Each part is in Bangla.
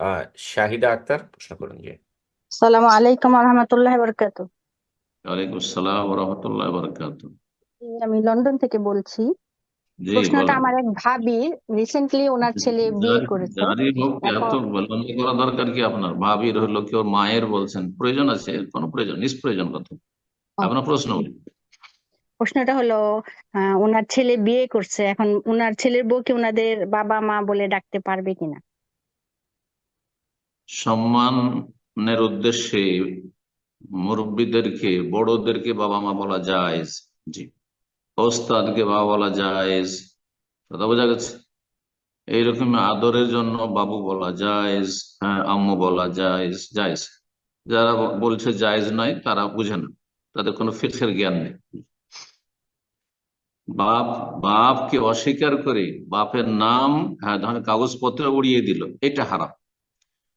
আহ শাহিদা আক্তার প্রশ্ন করুন জি। সালামু আলাইকুম রহমতুল্লাহ বরকাত ওয়ালাইকুম আসসালাম রহমতুল্লাহ বরকাত আমি লন্ডন থেকে বলছি। জি প্রশ্নটা বলেন। আমার এক ভাবি রিসেন্টলি ওনার ছেলে বিয়ে যার- করেছে। যারই হোক এত এখন লম্বা করা দরকার কি আপনার? ভাবির হলো কেউ মায়ের বলছেন? প্রয়োজন আছে? কোনো প্রয়োজন? নিষ্প্রয়োজন কথা। আপনার প্রশ্ন বলুন। প্রশ্নটা হলো আহ, ওনার ছেলে বিয়ে করছে। এখন ওনার ছেলের বউকে ওনাদের বাবা মা বলে ডাকতে পারবে কিনা? সম্মানের উদ্দেশ্যে মুরব্বীদেরকে, বড়দেরকে বাবা মা বলা যায় জি। ওস্তাদকে বাবা বলা যায় কথা বোঝা গেছে? এইরকম আদরের জন্য বাবু বলা জায়েজ হ্যাঁ আম্মু বলা যায় জায়েজ। যারা বলছে জায়েজ নয় তারা বুঝে না। তাদের কোনো ফিকহের জ্ঞান নেই। বাপ, বাপকে অস্বীকার করে বাপের নাম হ্যাঁ কাগজপত্র উড়িয়ে দিল, এটা হারাম।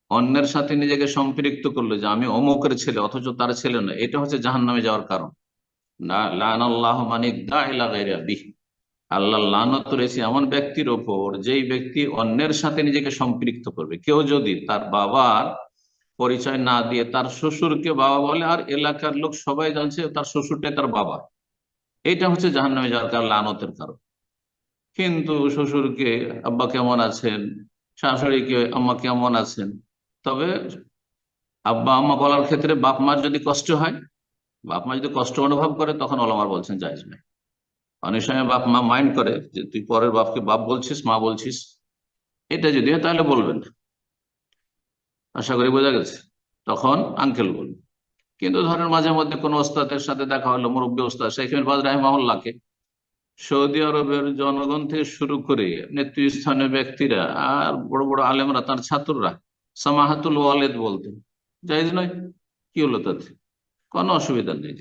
অন্যের সাথে নিজেকে সম্পৃক্ত করল যে আমি অমুকের ছেলে, অথচ তার ছেলে না এটা হচ্ছে জাহান্নামে যাওয়ার কারণ। আল্লাহ লানত রয়েছে এমন ব্যক্তির ওপর, যেই ব্যক্তি অন্যের সাথে নিজেকে সম্পৃক্ত করবে। কেউ যদি তার বাবার পরিচয় না দিয়ে তার শ্বশুরকে বাবা বলে, আর এলাকার লোক সবাই জানছে তার শ্বশুরটাই তার বাবা। এটা হচ্ছে জাহান্নামে যাওয়ার কারণ লানতের কারণ। কিন্তু শ্বশুরকে, আব্বা কেমন আছেন? শাশুড়িকে, আম্মা কেমন আছেন? তবে আব্বা আম্মা বলার ক্ষেত্রে বাপ মার যদি কষ্ট হয় বাপ মা যদি কষ্ট অনুভব করে, তখন ওলামার বলছেন জায়েজ নাই অনেক সময় বাপ মা মাইন্ড করে যে তুই পরের বাপকে বাপ বলছিস, মা বলছিস, এটা যদি হয় তাহলে বলবেন। আশা করি বোঝা গেছে। তখন আঙ্কেল বলবেন কিন্তু ধরেন মাঝে মধ্যে কোনো ওস্তাদের সাথে দেখা হলো, মুরব্বী ওস্তাদ, শেখ বাজ রাহিমাহুল্লাহকে। সৌদি আরবের জনগণ থেকে শুরু করে নেতৃস্থানীয় ব্যক্তিরা আর বড় বড় আলেমরা, তার ছাত্ররা সামাহাতুল ওয়ালেদ বলতেন। জায়েজ নয় কি হলো তাতে? কোনো অসুবিধা নেই।